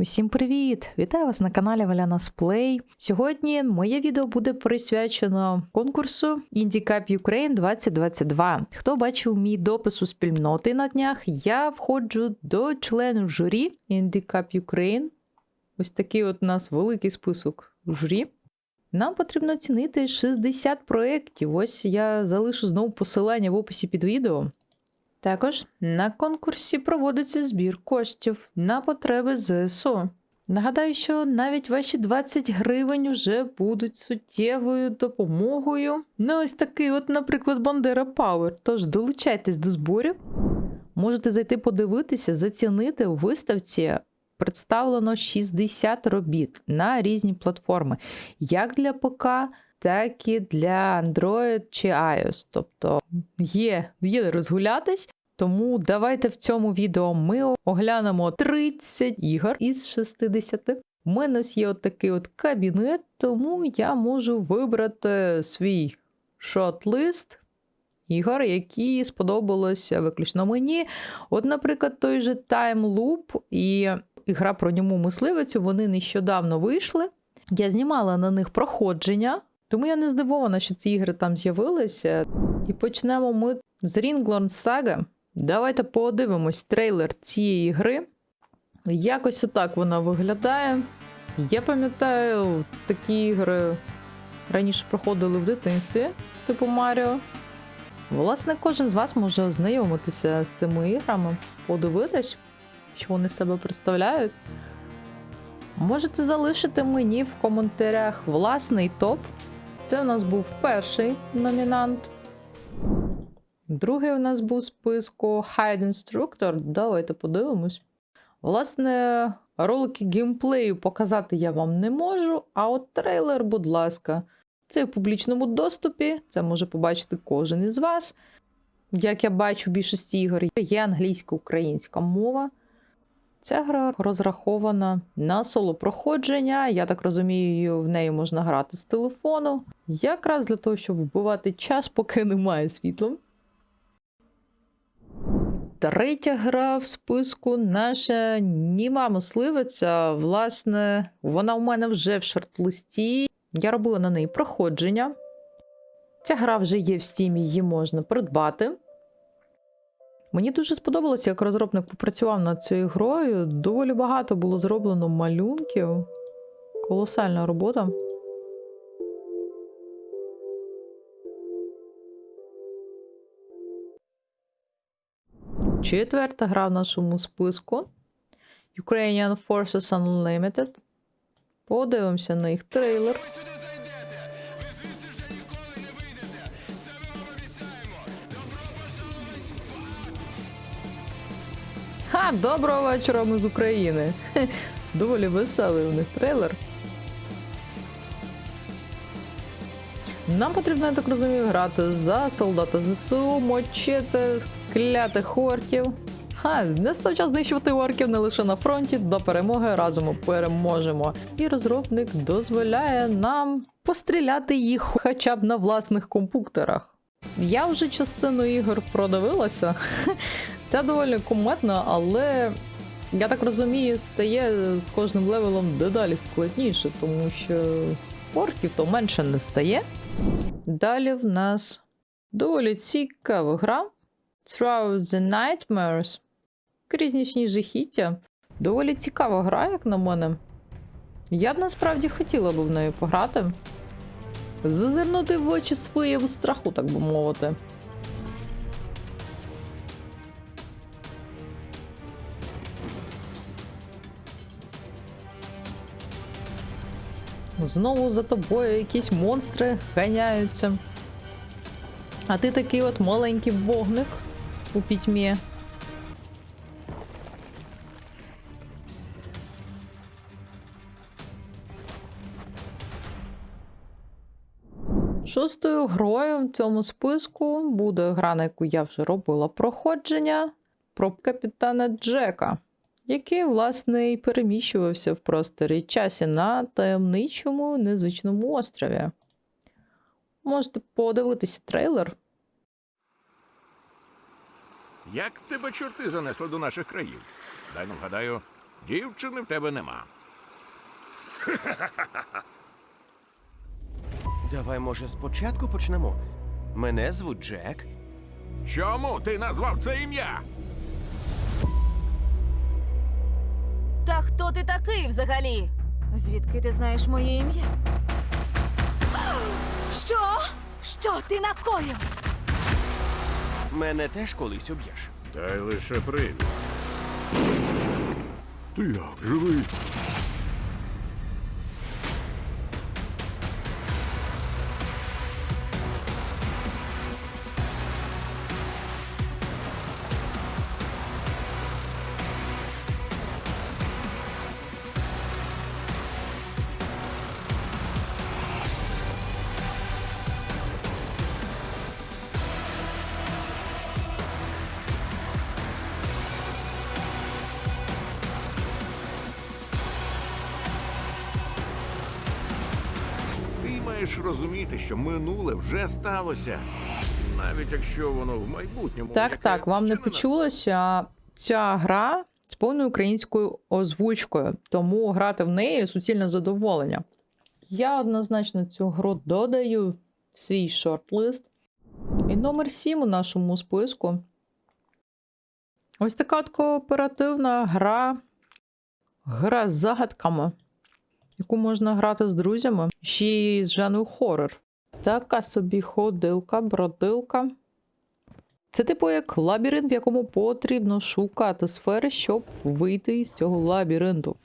Усім привіт! Вітаю вас на каналі Валяна Плей. Сьогодні моє відео буде присвячено конкурсу Indie Cup Ukraine 2022. Хто бачив мій допис у спільноти на днях, я входжу до членів журі Indie Cup Ukraine. Ось такий от у нас великий список журі. Нам потрібно оцінити 60 проєктів. Ось я залишу знову посилання в описі під відео. Також на конкурсі проводиться збір коштів на потреби ЗСУ. Нагадаю, що навіть ваші 20 гривень вже будуть суттєвою допомогою. Ну, ось такий, от, наприклад, Бандера Пауер. Тож долучайтесь до зборів. Можете зайти подивитися, зацінити у виставці. Представлено 60 робіт на різні платформи, як для ПК, так і для Android чи iOS. Тобто є, є розгулятись. Тому давайте в цьому відео ми оглянемо 30 ігор із 60. У мене є от такий от кабінет, тому я можу вибрати свій шот-лист ігор, які сподобалися виключно мені. От, наприклад, той же Time Loop і ігра про ньому мисливицю, вони нещодавно вийшли. Я знімала на них проходження, тому я не здивована, що ці ігри там з'явилися. І почнемо ми з Ringlorn Saga. Давайте подивимось трейлер цієї гри. Якось отак вона виглядає. Я пам'ятаю, такі ігри раніше проходили в дитинстві, типу Маріо. Власне, кожен з вас може ознайомитися з цими іграми, подивитись, що вони себе представляють. Можете залишити мені в коментарях власний топ. Це у нас був перший номінант. Другий у нас був у списку Hide Instructor. Давайте подивимось. Власне, ролики геймплею показати я вам не можу, а от трейлер, будь ласка, це в публічному доступі, це може побачити кожен із вас. Як я бачу, в більшості ігор є англійсько-українська мова. Ця гра розрахована на соло проходження. Я так розумію, в неї можна грати з телефону. Якраз для того, щоб вбивати час, поки немає світла. Третя гра в списку наша німа мисливиця. Власне, вона у мене вже в шорт-листі. Я робила на неї проходження. Ця гра вже є в стімі, її можна придбати. Мені дуже сподобалося, як розробник попрацював над цією грою. Доволі багато було зроблено малюнків. Колосальна робота. Четверта гра в нашому списку. Ukrainian Forces Unlimited. Подивимося на їх трейлер. Ха, доброго вечора, ми з України. Хе, Доволі веселий у них трейлер. Нам потрібно, я так розумію, грати за солдата ЗСУ, мочити клятих орків. Ха, настав час знищувати орків не лише на фронті, до перемоги разом переможемо. І розробник дозволяє нам постріляти їх хоча б на власних компуктерах. Я вже частину ігор продивилася. Це доволі куметно, але я так розумію, стає з кожним левелом дедалі складніше, тому що орків то менше не стає. Далі в нас доволі цікава гра. Through the Nightmares. Крізь нічні жахіття. Доволі цікава гра, як на мене. Я б насправді хотіла б в неї пограти. Зазирнути в очі своєму страху, так би мовити. Знову за тобою якісь монстри ганяються. А ти такий от маленький вогник у пітьмі. Шостою грою в цьому списку буде гра, на яку я вже робила проходження про капітана Джека, який, власне, і переміщувався в просторі часі на таємничому незвичному острові. Можете подивитися трейлер. Як тебе чорти занесли до наших країв? Дай нам гадаю, Дівчини в тебе нема. Давай, може, спочатку почнемо. Мене звуть Джек. Чому ти назвав це ім'я? Та хто ти такий взагалі? Звідки ти знаєш моє ім'я? Що? Що ти накоїв? Мене теж колись уб'єш. Дай лише прийду. Ти як живий? Що минуле вже сталося. Навіть якщо воно в майбутньому. так, так вам не почулося. Ця гра з повною українською озвучкою, тому грати в неї суцільне задоволення. Я однозначно цю гру додаю в свій шорт-лист. І номер 7 у нашому списку. Ось така от кооперативна гра. Гра з загадками, яку можна грати з друзями, ще й з жанру хоррор. Така собі ходилка, бродилка. Це типу як лабіринт, в якому потрібно шукати сфери, щоб вийти з цього лабіринту.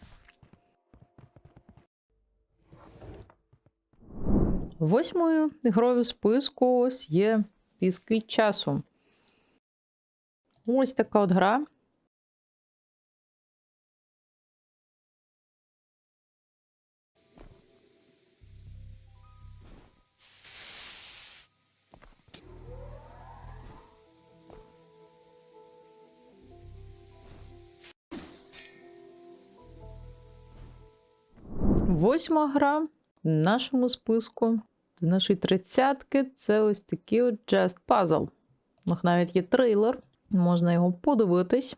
Восьмою грою в списку ось є піски часу. Ось така от гра. Восьма гра в нашому списку з нашої тридцятки це ось такий от Just Puzzle. У них навіть є трейлер, можна його подивитись.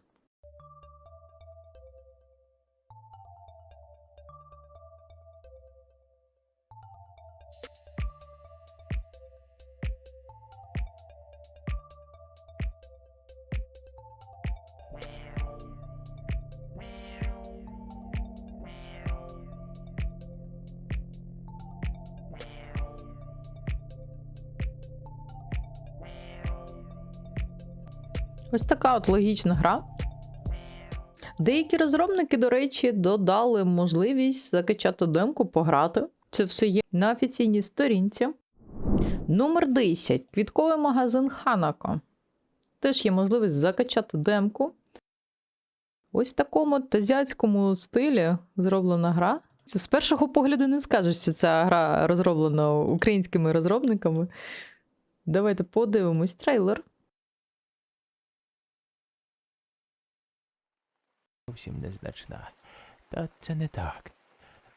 Ось така от логічна гра. Деякі розробники, до речі, додали можливість закачати демку, пограти. Це все є на офіційній сторінці. Номер 10. Квітковий магазин Ханако. Теж є можливість закачати демку. Ось в такому азіатському стилі зроблена гра. Це з першого погляду не скажеш, що ця гра розроблена українськими розробниками. Давайте подивимось трейлер. Зовсім незначна. Та це не так.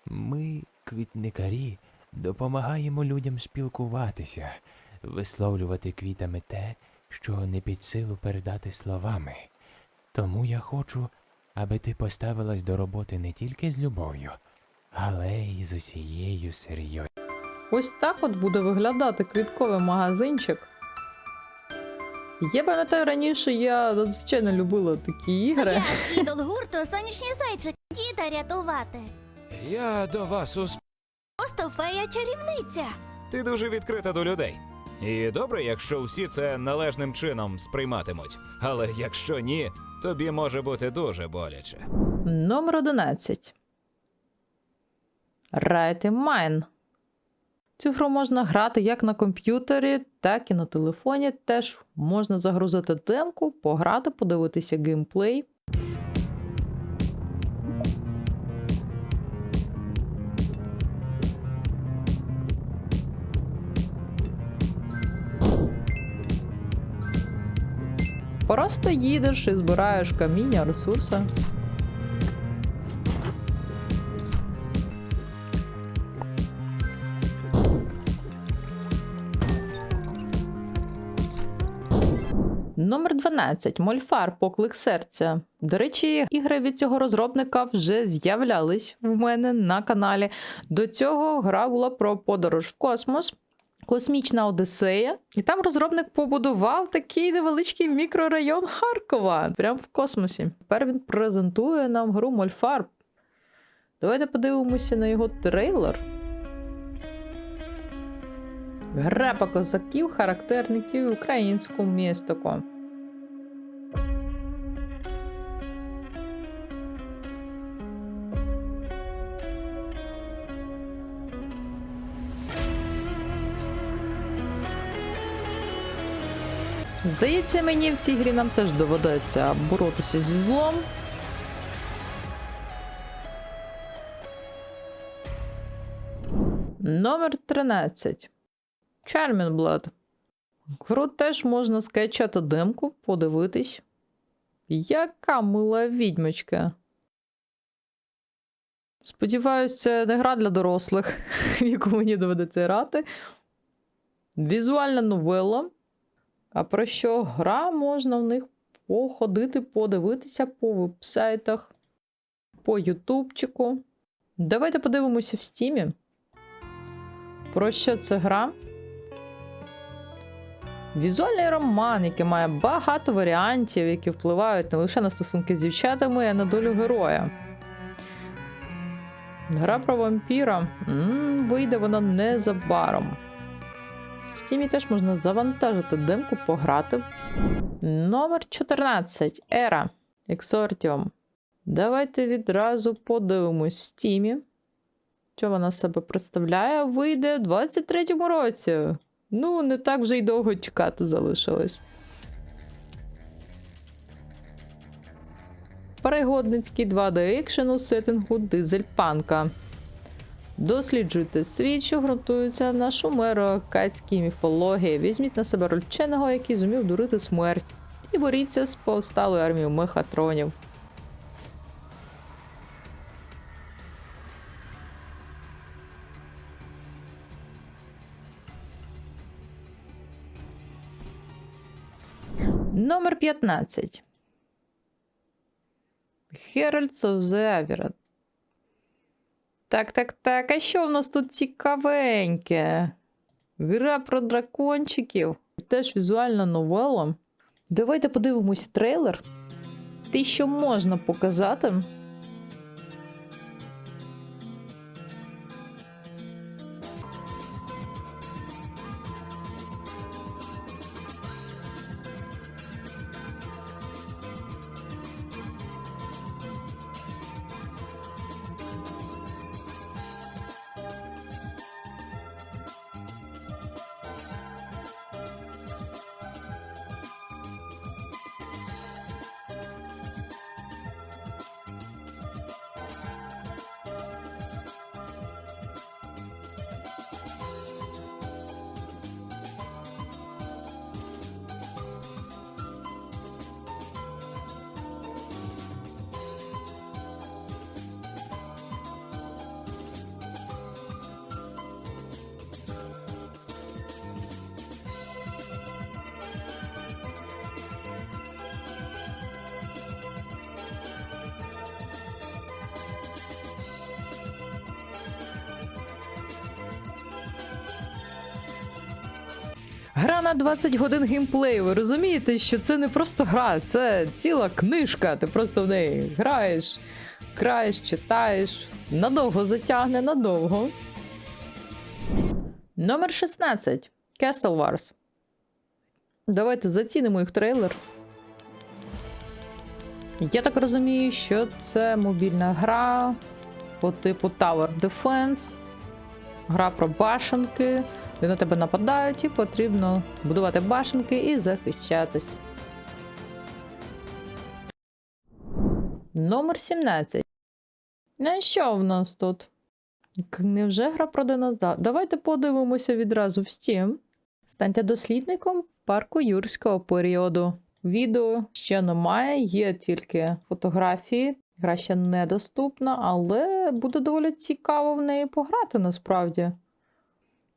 Ми, квітникарі, допомагаємо людям спілкуватися, висловлювати квітами те, що не під силу передати словами. Тому я хочу, аби ти поставилась до роботи не тільки з любов'ю, але й з усією серйозністю. Ось так от буде виглядати квітковий магазинчик. Я пам'ятаю раніше, я надзвичайно любила такі ігри. Я з ідол гурту сонячні зайчик діда рятувати. Я до вас у сп... Просто фея чарівниця. Ти дуже відкрита до людей. І добре, якщо всі це належним чином сприйматимуть. Але якщо ні, тобі може бути дуже боляче. Номер 11. Right in Mine. Цю гру можна грати як на комп'ютері, так і на телефоні. Теж можна загрузити демку, пограти, подивитися геймплей. Просто їдеш і збираєш каміння, ресурси. Номер 12. Мольфар Поклик серця. До речі, ігри від цього розробника вже з'являлись в мене на каналі. До цього гра була про подорож в космос. Космічна Одіссея, і там розробник побудував такий невеличкий мікрорайон Харкова, прямо в космосі. Тепер він презентує нам гру Мольфар. Давайте подивимося на його трейлер. Гра по козаків, характерників українського містику. Здається, мені в цій грі нам теж доведеться боротися зі злом. Номер 13. Charming. Гру теж можна скачати демку, подивитись. Яка мила відьмочка. Сподіваюсь, це не гра для дорослих, в яку мені доведеться грати. Візуальна новела. А про що гра можна в них походити, подивитися по вебсайтах, по ютубчику. Давайте подивимося в стімі. Про що це гра? Візуальний роман, який має багато варіантів, які впливають не лише на стосунки з дівчатами, а й на долю героя. Гра про вампіра. м вийде вона незабаром. Стімі теж можна завантажити демку, пограти. Номер 14. Ера. Ексортіум. Давайте відразу подивимось в стімі. Що вона себе представляє? Вийде в 23-му році. Ну, не так вже й довго чекати залишилось. Пригодницький 2D екшен у сеттингу дизельпанка. Досліджуйте світ, що ґрунтується на шумеро-акадській міфології. Візьміть на себе роль вченого, який зумів дурити смерть, і боріться з повсталою армією мехатронів. Номер 15. Heralds of the. Так, так, так. А що в нас тут цікавеньке? Гра про дракончиків. Теж візуальна новела. Давайте подивимось трейлер. Ти що можна показати. Гра на 20 годин геймплею. Ви розумієте, що це не просто гра, це ціла книжка. Ти просто в неї граєш, граєш, читаєш. Надовго затягне, надовго. Номер 16. Castle Wars. Давайте зацінимо їх трейлер. Я так розумію, що це мобільна гра по типу Tower Defense. Гра про башенки, де на тебе нападають, і потрібно будувати башенки і захищатись. Номер 17. Ну, що в нас тут? Невже гра про динозавр? Давайте подивимося відразу в Steam. Станьте дослідником парку юрського періоду. Відео ще немає, є тільки фотографії. Гра ще недоступна, але буде доволі цікаво в неї пограти насправді.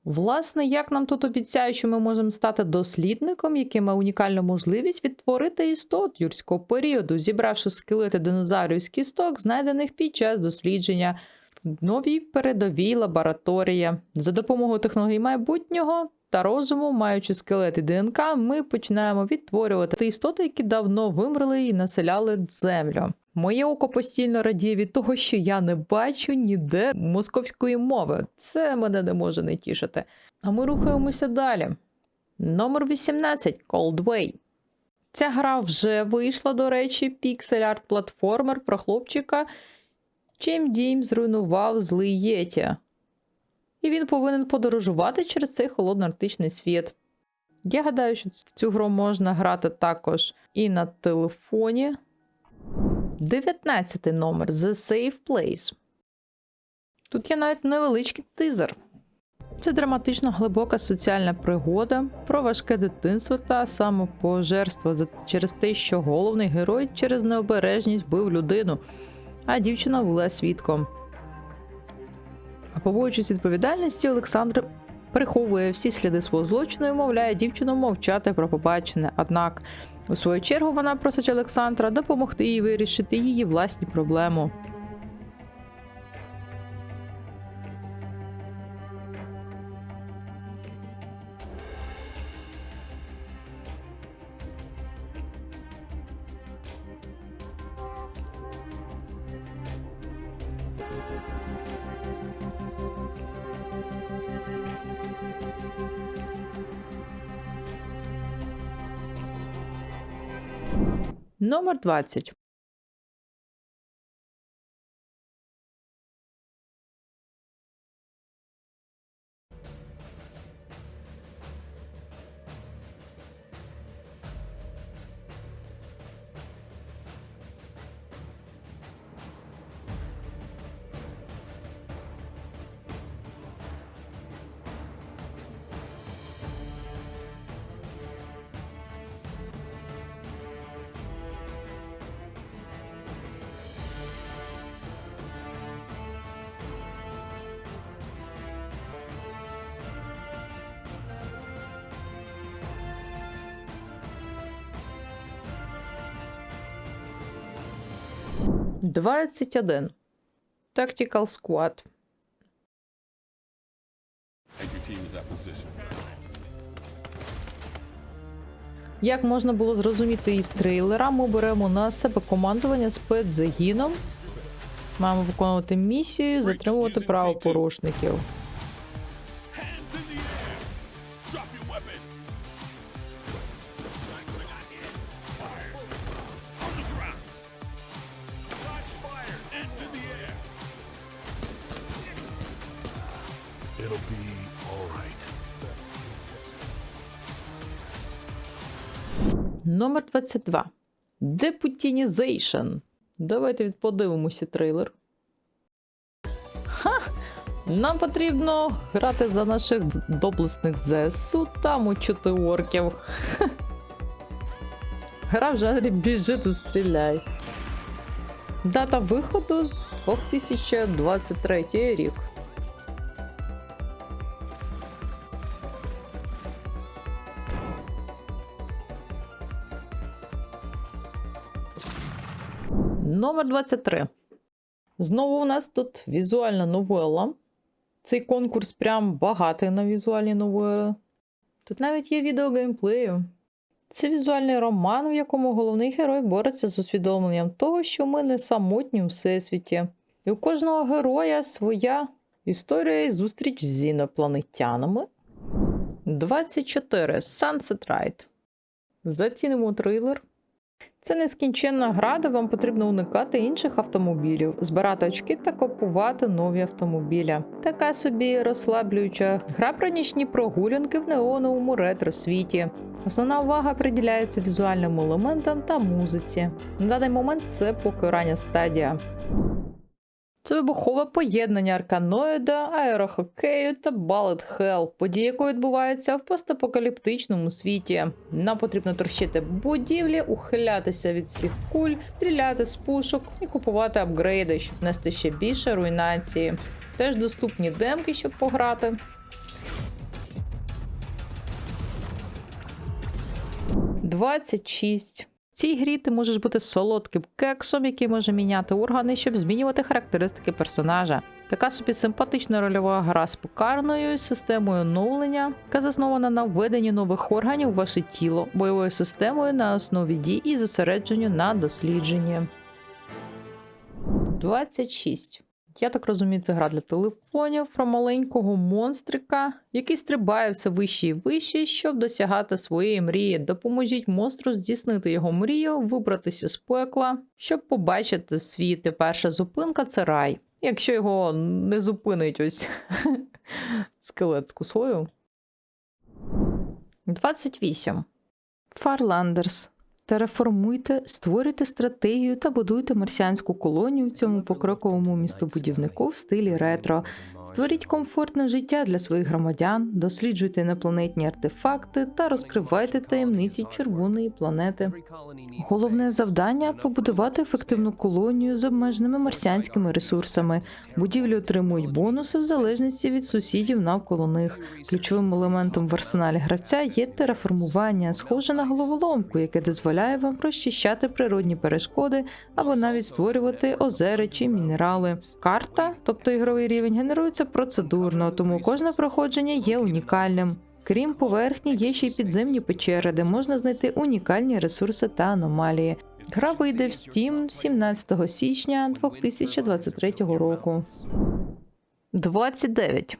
Власне, як нам тут обіцяють, що ми можемо стати дослідником, який має унікальну можливість відтворити істот юрського періоду, зібравши скелети динозаврів з кісток, знайдених під час дослідження в новій передовій лабораторії. За допомогою технологій майбутнього та розуму, маючи скелети ДНК, ми починаємо відтворювати істоти, які давно вимерли і населяли землю. Моє око постійно радіє від того, що я не бачу ніде московської мови. Це мене не може не тішити. А ми рухаємося далі. Номер 18 Coldway. Ця гра вже вийшла, до речі, піксель-арт платформер про хлопчика, чим дім зруйнував злий Єті. І він повинен подорожувати через цей холодно-арктичний світ. Я гадаю, що в цю гру можна грати також і на телефоні. 19 номер The Safe Place. Тут є навіть невеличкий тизер. Це драматична глибока соціальна пригода про важке дитинство та самопожерство через те, що головний герой через необережність бив людину, а дівчина була свідком. Побоюючись відповідальності, Олександр приховує всі сліди свого злочину і мовляє дівчину мовчати про побачене. Однак, у свою чергу, вона просить Олександра допомогти їй вирішити її власні проблеми. Номер 20. Двадцять один. Tactical Squad. Як можна було зрозуміти із трейлера, ми беремо на себе командування спецзагіном. Маємо виконувати місію, затримувати правопорушників. 22. Deputinization. Давайте подивимося трейлер. Ха! Нам потрібно грати за наших доблесних ЗСУ та мочити орків. Гра в жанрі біжи та стріляй. Дата виходу 2023 рік. Номер 23. Знову у нас тут візуальна новела. Цей конкурс прям багатий на візуальні новели. Тут навіть є відео геймплею. Це візуальний роман, в якому головний герой бореться з усвідомленням того, що ми не самотні у всесвіті. І у кожного героя своя історія і зустріч з інопланетянами. 24. Sunset Ride. Зацінимо трейлер. Це нескінченна гра, де вам потрібно уникати інших автомобілів, збирати очки та купувати нові автомобілі. Така собі розслаблююча гра про нічні прогулянки в неоновому ретро-світі. Основна увага приділяється візуальним елементам та музиці. На даний момент це поки рання стадія. Це вибухове поєднання арканоїда, аерохокею та балет Хел, події якої відбуваються в постапокаліптичному світі. Нам потрібно торщити будівлі, ухилятися від всіх куль, стріляти з пушок і купувати апгрейди, щоб нести ще більше руйнації. Теж доступні демки, щоб пограти. «26». В цій грі ти можеш бути солодким кексом, який може міняти органи, щоб змінювати характеристики персонажа. Така собі симпатична рольова гра з покарною системою оновлення, яка заснована на введенні нових органів у ваше тіло, бойовою системою на основі дій і зосередженню на дослідженні. 26. Я так розумію, це гра для телефонів про маленького монстрика, який стрибає все вище і вище, щоб досягати своєї мрії. Допоможіть монстру здійснити його мрію, вибратися з пекла, щоб побачити світ. І перша зупинка це рай. Якщо його не зупинить ось скелет з косою. 28. Фарландерс. Тереформуйте, створюйте стратегію та будуйте марсіанську колонію в цьому покроковому містобудівнику в стилі ретро. Створіть комфортне життя для своїх громадян, досліджуйте інопланетні артефакти та розкривайте таємниці червоної планети. Головне завдання побудувати ефективну колонію з обмеженими марсіанськими ресурсами. Будівлі отримують бонуси в залежності від сусідів навколо них. Ключовим елементом в арсеналі гравця є тераформування, схоже на головоломку, яке дозволяє вам розчищати природні перешкоди або навіть створювати озери чи мінерали. Карта, тобто ігровий рівень, генерується процедурно, тому кожне проходження є унікальним. Крім поверхні, є ще й підземні печери, де можна знайти унікальні ресурси та аномалії. Гра вийде в Steam 17 січня 2023 року. 29.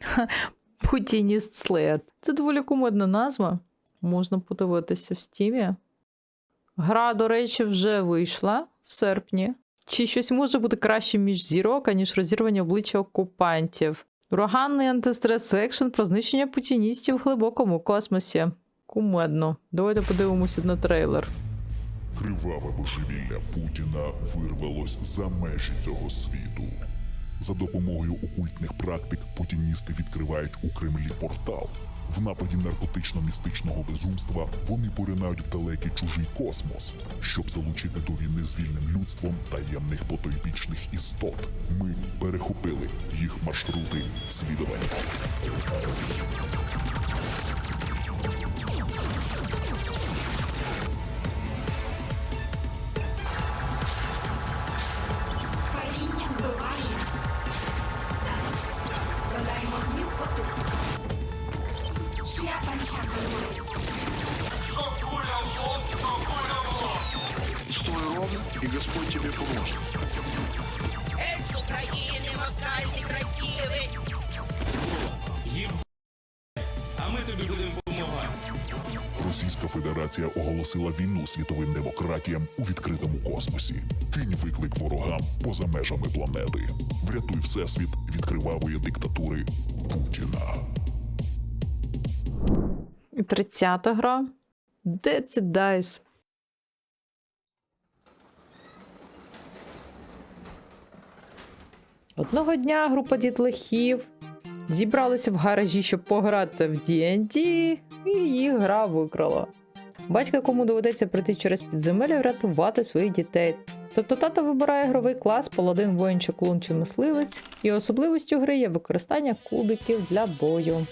Ха, Путініст След. Це доволі кумедна назва. Можна подивитися в стімі. Гра, до речі, вже вийшла в серпні. Чи щось може бути краще між зірок, аніж розірвання обличчя окупантів? Ураганний антистрес екшен про знищення путіністів в глибокому космосі. Кумедно. Давайте подивимося на трейлер. Криваве божевілля Путіна вирвалось за межі цього світу. За допомогою окультних практик путіністи відкривають у Кремлі портал. В нападі наркотично-містичного безумства вони поринають в далекий чужий космос, щоб залучити до війни з вільним людством таємних потойбічних істот. Ми перехопили їх маршрути слідування. Стой ровно, и Господь тебе поможет. Російська Федерація оголосила війну світовим демократіям у відкритому космосі. Кинь виклик ворогам поза межами планети. Врятуй всесвіт від кривавої диктатури Путіна. І 30 гра. Де це Dice? Одного дня група дітлахів зібралися в гаражі, щоб пограти в D&D, і їх гра викрала. Батько, якому доведеться пройти через підземелля, врятувати своїх дітей. Тобто тато вибирає ігровий клас, паладин, воїн, чаклун чи мисливець, і особливістю гри є використання кубиків для бою.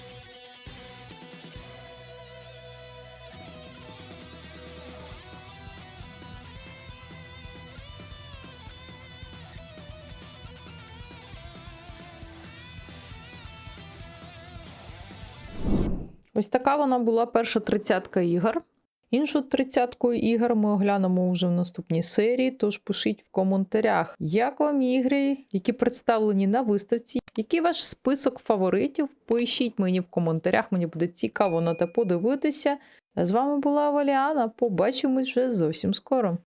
Ось така вона була перша тридцятка ігор. Іншу тридцятку ігор ми оглянемо вже в наступній серії. Тож пишіть в коментарях, як вам ігри, які представлені на виставці, який ваш список фаворитів. Пишіть мені в коментарях, мені буде цікаво на те подивитися. З вами була Валіана. Побачимось вже зовсім скоро.